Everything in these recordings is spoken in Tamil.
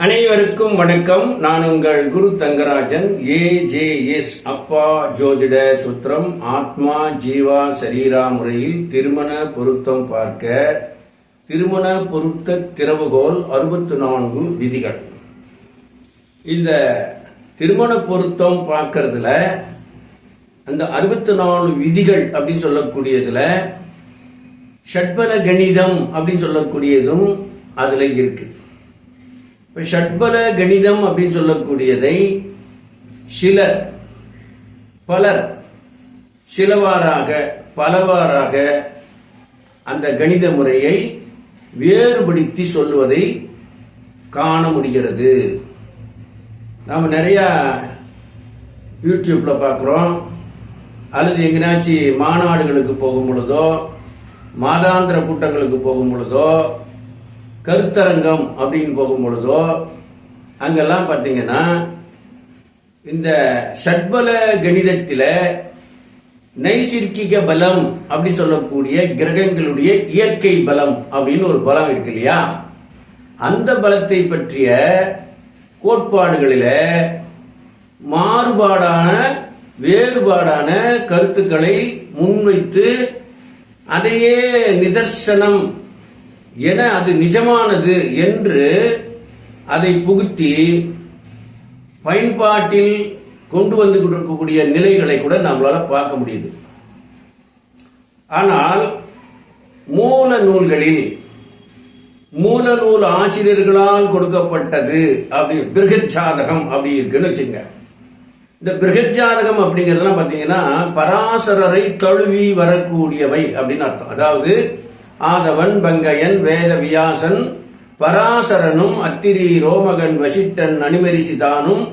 அனைவருக்கும் வணக்கம். நான் உங்கள் Guru Thangarajan. A J S அப்பா ஜோதிட சுத்திரம் ஆத்மா ஜீவா சரீரா முறையில் திருமண பொருத்தம் பார்க்க திருமண பொருத்த திறவுகோல் அறுபத்தி நான்கு விதிகள். இந்த திருமண பொருத்தம் பார்க்கறதுல அந்த அறுபத்தி நாலு விதிகள் அப்படின்னு சொல்லக்கூடியதுல ஷட்பல கணிதம் அப்படின்னு சொல்லக்கூடியதும் அதுல இருக்கு. இப்ப ஷட்பல கணிதம் அப்படின்னு சொல்லக்கூடியதை சிலர் பலர் சிலவாறாக பலவாறாக அந்த கணித முறையை வேறுபடுத்தி சொல்வதை காண முடிகிறது. நாம் நிறைய யூடியூப்ல பார்க்குறோம் அல்லது எங்கேனாச்சும் மாநாடுகளுக்கு போகும் பொழுதோ மாதாந்திர கூட்டங்களுக்கு போகும் பொழுதோ கருத்தரங்கம் அப்படின்னு போகும் பொழுதோ அங்கெல்லாம் பார்த்தீங்கன்னா இந்த ஷட்பல கணிதத்தில் நைசிர்கிக பலம் அப்படின்னு சொல்லக்கூடிய கிரகங்களுடைய இயற்கை பலம் அப்படின்னு ஒரு பலம் இருக்கு இல்லையா அந்த பலத்தை பற்றிய கோட்பாடுகளில மாறுபாடான வேறுபாடான கருத்துக்களை முன்வைத்து அதையே நிதர்சனம் என அது நிஜமானது என்று அதை புகுத்தி பயன்பாட்டில் கொண்டு வந்து கொண்டிருக்கக்கூடிய நிலைகளை கூட நம்மளால பார்க்க முடியுது. ஆனால் மூல நூல்களில் மூல நூல் ஆசிரியர்களால் கொடுக்கப்பட்டது அப்படி பிருகத் ஜாதகம் அப்படி இருக்குன்னு வச்சுங்க. இந்த பிருகத் ஜாதகம் அப்படிங்கிறதுலாம் பார்த்தீங்கன்னா பராசரரை தழுவி வரக்கூடியவை அப்படின்னு அர்த்தம். அதாவது ஆதவன் பங்கையன் வேதவியாசன் பராசரனும் அத்திரி ரோமகன் வசிட்டன் அனிமரிசிதானும்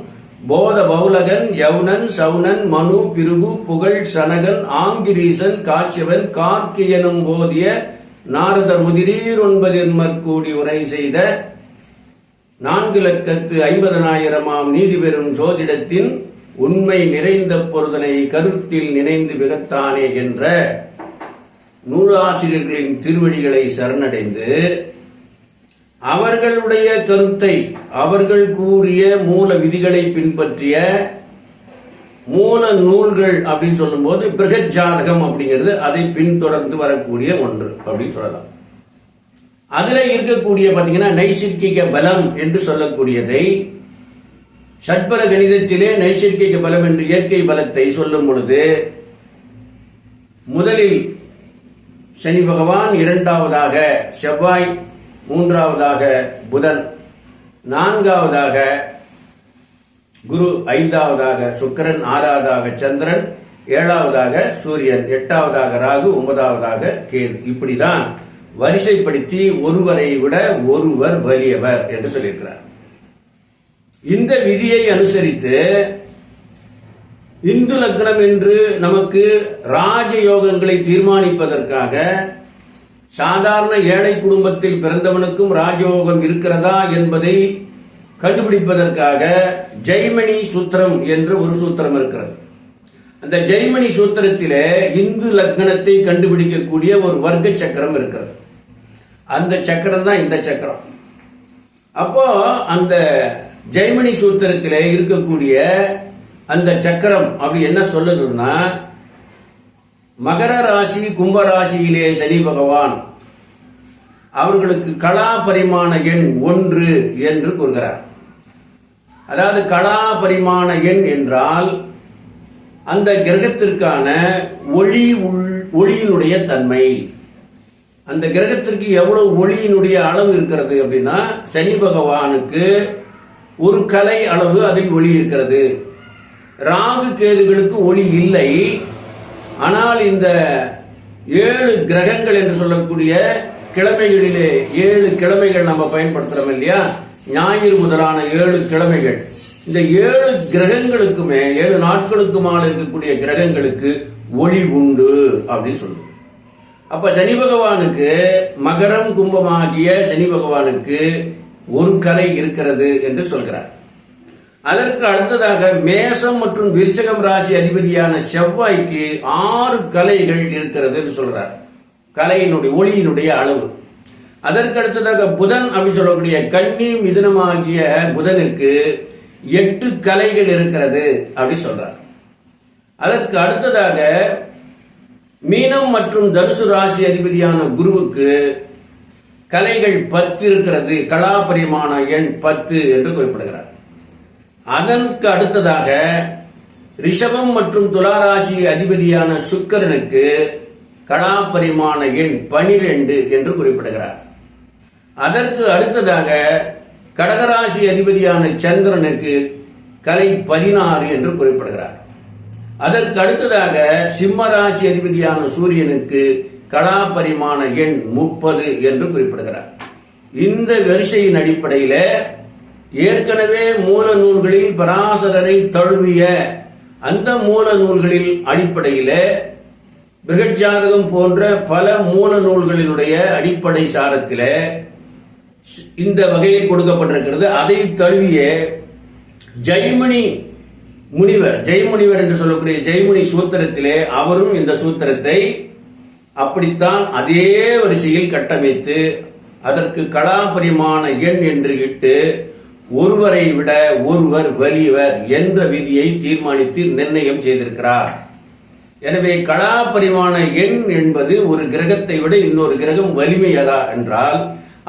போத பௌலகன் யவுனன் சவுனன் மனு பிருகு புகழ் சனகன் ஆங்கிரீசன் காட்சியவன் கார்க்கியனும் போதிய நாரதர் முதிரீர் ஒன்பதில் கூடி உரை செய்த நான்கு லட்சத்து ஐம்பதனாயிரமாம் நீதி பெறும் சோதிடத்தின் உண்மை நிறைந்த பொருதனை கருத்தில் நினைந்து விகத்தானே என்ற நூலாசிரியர்களின் திருவடிகளை சரணடைந்து அவர்களுடைய கருத்தை அவர்கள் கூறிய மூல விதிகளை பின்பற்றிய மூல நூல்கள் அப்படின்னு சொல்லும்போது பிரகஜாதகம் அப்படிங்கிறது அதை பின்தொடர்ந்து வரக்கூடிய ஒன்று அப்படின்னு சொல்லலாம். அதுல இருக்கக்கூடிய பார்த்தீங்கன்னா நைசிர்கிக பலம் என்று சொல்லக்கூடியதை சட்பல கணிதத்திலே நைசிர்கிக பலம் என்று இயற்கை பலத்தை சொல்லும் பொழுது முதலில் சனி பகவான் இரண்டாவதாக செவ்வாய் மூன்றாவதாக புதன் நான்காவதாக குரு ஐந்தாவதாக சுக்கிரன் ஆறாவதாக சந்திரன் ஏழாவதாக சூரியன் எட்டாவதாக ராகு ஒன்பதாவதாக கேது. இப்படிதான் வரிசைப்படுத்தி ஒருவரை விட ஒருவர் வலியவர் என்று சொல்லியிருக்கிறார். இந்த விதியை அனுசரித்து இந்து லக்னம் என்று நமக்கு ராஜயோகங்களை தீர்மானிப்பதற்காக சாதாரண ஏழை குடும்பத்தில் பிறந்தவனுக்கும் ராஜயோகம் இருக்கிறதா என்பதை கண்டுபிடிப்பதற்காக ஜெய்மணி சூத்திரம் என்று ஒரு சூத்திரம் இருக்கிறது. அந்த ஜெய்மணி சூத்திரத்திலே இந்து லக்னத்தை கண்டுபிடிக்கக்கூடிய ஒரு வர்க்க சக்கரம் இருக்கிறது. அந்த சக்கரம் தான் இந்த சக்கரம். அப்போ அந்த ஜெய்மணி சூத்திரத்திலே இருக்கக்கூடிய அந்த சக்கரம் அப்படி என்ன சொல்லுதுன்னா மகர ராசி கும்ப ராசியிலே சனி பகவான் அவர்களுக்கு கலா பரிமாண எண் ஒன்று என்று கூறுகிறார். அதாவது கலா பரிமாண எண் என்றால் அந்த கிரகத்திற்கான ஒளி உள் ஒளியினுடைய தன்மை. அந்த கிரகத்திற்கு எவ்வளவு ஒளியினுடைய அளவு இருக்கிறது அப்படின்னா சனி பகவானுக்கு ஒரு கலை அளவு அதில் ஒளி இருக்கிறது. ராகு கேதுகளுக்கு ஒளி இல்லை. ஆனால் இந்த ஏழு கிரகங்கள் என்று சொல்லக்கூடிய கிழமைகளிலே ஏழு கிழமைகள் நம்ம பயன்படுத்துறோம் இல்லையா? ஞாயிறு முதலான ஏழு கிழமைகள். இந்த ஏழு கிரகங்களுக்குமே ஏழு நாட்களுக்குமான இருக்கக்கூடிய கிரகங்களுக்கு ஒளி உண்டு அப்படின்னு சொல்லுவோம் அப்ப சனி பகவானுக்கு மகரம் கும்பமாகிய சனி பகவானுக்கு ஒரு கலை இருக்கிறது என்று சொல்கிறார். அதற்கு அடுத்ததாக மேசம் மற்றும் விருச்சகம் ராசி அதிபதியான செவ்வாய்க்கு ஆறு கலைகள் இருக்கிறது என்று சொல்றார். கலையினுடைய ஒளியினுடைய அளவு. அதற்கு அடுத்ததாக புதன் அப்படின்னு சொல்லக்கூடிய கன்னி மிதனமாகிய புதனுக்கு எட்டு கலைகள் இருக்கிறது அப்படி சொல்றார். அதற்கு அடுத்ததாக மீனம் மற்றும் தனுசு ராசி அதிபதியான குருவுக்கு கலைகள் பத்து இருக்கிறது. கலாபரிமாண எண் பத்து என்று குறிப்பிடுகிறார். அதற்கு அடுத்ததாக ரிஷபம் மற்றும் துளாராசி அதிபதியான சுக்கரனுக்கு கலாபரிமாண எண் பனிரெண்டு என்று குறிப்பிடுகிறார். அதற்கு அடுத்ததாக கடகராசி அதிபதியான சந்திரனுக்கு கலை பதினாறு என்று குறிப்பிடுகிறார். அதற்கு அடுத்ததாக சிம்மராசி அதிபதியான சூரியனுக்கு கலாபரிமாண எண் முப்பது என்று குறிப்பிடுகிறார். இந்த வரிசையின் அடிப்படையில் ஏற்கனவே மூல நூல்களில் பராசரரை தழுவிய அந்த மூல நூல்களில் அடிப்படையில பிருகஜாதகம் போன்ற பல மூல நூல்களினுடைய அடிப்படை சாரத்தில இந்த வகையில் கொடுக்கப்பட்டிருக்கிறது. அதை தழுவிய ஜெய்மணி முனிவர் ஜெய்முனிவர் என்று சொல்லக்கூடிய ஜெய்முனி சூத்திரத்திலே அவரும் இந்த சூத்திரத்தை அப்படித்தான் அதே வரிசையில் கட்டமைத்து அதற்கு கலாபரிமான எண் என்று இட்டு ஒருவரை விட ஒருவர் வலியவர் என்ற விதியை தீர்மானித்து நிர்ணயம் செய்திருக்கிறார். எனவே கலாபரிமாண எண் என்பது ஒரு கிரகத்தை விட இன்னொரு கிரகம் வலிமையதா என்றால்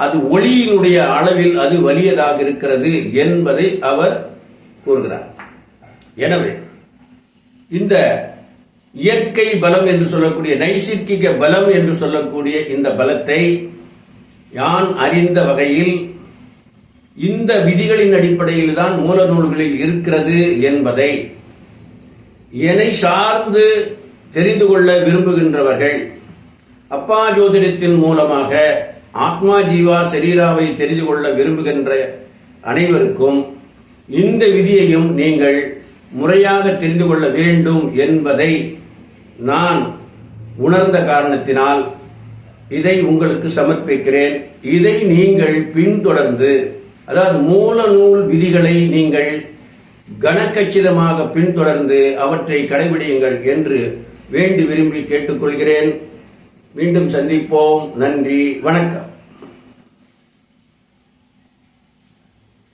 அது ஒளியினுடைய அளவில் அது வலியதாக இருக்கிறது என்பதை அவர் கூறுகிறார். எனவே இந்த இயற்கை பலம் என்று சொல்லக்கூடிய நைசிர்கிக பலம் என்று சொல்லக்கூடிய இந்த பலத்தை யான் அறிந்த வகையில் இந்த விதிகளின் அடிப்படையில் தான் மூல நூல்களில் இருக்கிறது என்பதை என்னை சார்ந்து தெரிந்து கொள்ள விரும்புகின்றவர்கள் அப்பா ஜோதிடத்தின் மூலமாக ஆத்மா ஜீவா சரீராவை தெரிந்து கொள்ள விரும்புகின்ற அனைவருக்கும் இந்த விதியையும் நீங்கள் முறையாக தெரிந்து கொள்ள வேண்டும் என்பதை நான் உணர்ந்த காரணத்தினால் இதை உங்களுக்கு சமர்ப்பிக்கிறேன். இதை நீங்கள் பின்தொடர்ந்து அதாவது மூல நூல் விதிகளை நீங்கள் கனக்கச்சிதமாக பின்தொடர்ந்து அவற்றை கடைபிடியுங்கள் என்று வேண்டி விரும்பி கேட்டுக்கொள்கிறேன். மீண்டும் சந்திப்போம். நன்றி. வணக்கம்.